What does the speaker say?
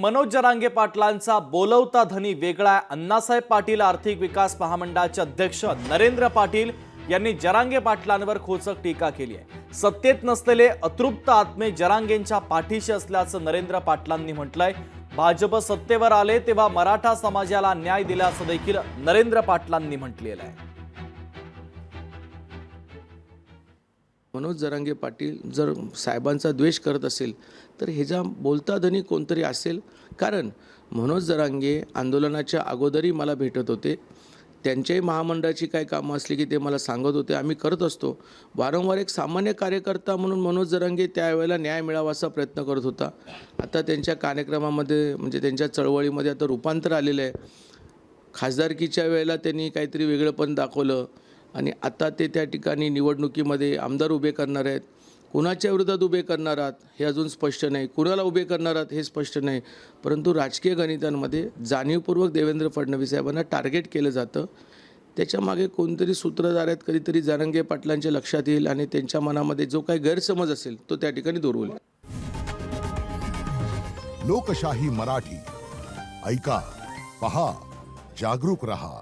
मनोज जरांगे पाटलांचा बोलवता धनी वेगळा आहे. अण्णासाहेब पाटील आर्थिक विकास महामंडळाचे अध्यक्ष नरेंद्र पाटील यांनी जरांगे पाटलांवर खोचक टीका केली आहे. सत्तेत नसलेले अतृप्त आत्मे जरांगेंच्या पाठीशी असल्याचं नरेंद्र पाटलांनी म्हटलंय. भाजप सत्तेवर आले तेव्हा मराठा समाजाला न्याय दिला असं देखील नरेंद्र पाटलांनी म्हटलेलं आहे. मनोज जरांगे पाटील जर साहेबांचा द्वेष करत असेल तर ह्याचा बोलता धनी कोणतरी असेल कारण मनोज जरांगे आंदोलनाच्या अगोदरही मला भेटत होते. त्यांच्याही महामंडळाची काय कामं असली की ते मला सांगत होते. आम्ही करत असतो. वारंवार एक सामान्य कार्यकर्ता म्हणून मनोज जरांगे त्यावेळेला न्याय मिळावा असा प्रयत्न करत होता. आता त्यांच्या कार्यक्रमामध्ये म्हणजे त्यांच्या चळवळीमध्ये आता रूपांतर आलेलं आहे. खासदारकीच्या वेळेला त्यांनी काहीतरी वेगळंपण दाखवलं. आणि आता ते त्या ठिकाणी निवडणुकीमध्ये आमदार उभे करणार आहेत. कुणाच्या विरोधात उभे करणार आहात हे अजून स्पष्ट नाही. कुणाला उभे करणार आहात हे स्पष्ट नाही. परंतु राजकीय गणितांमध्ये जाणीवपूर्वक देवेंद्र फडणवीस साहेबांना टार्गेट केलं जातं. त्याच्यामागे कोणतरी सूत्रधार आहेत कधीतरी जारंगे पाटलांच्या लक्षात येईल आणि त्यांच्या मनामध्ये जो काही गैरसमज असेल तो त्या ठिकाणी दूर होईल. लोकशाही मराठी. ऐका पहा जागरूक रहा.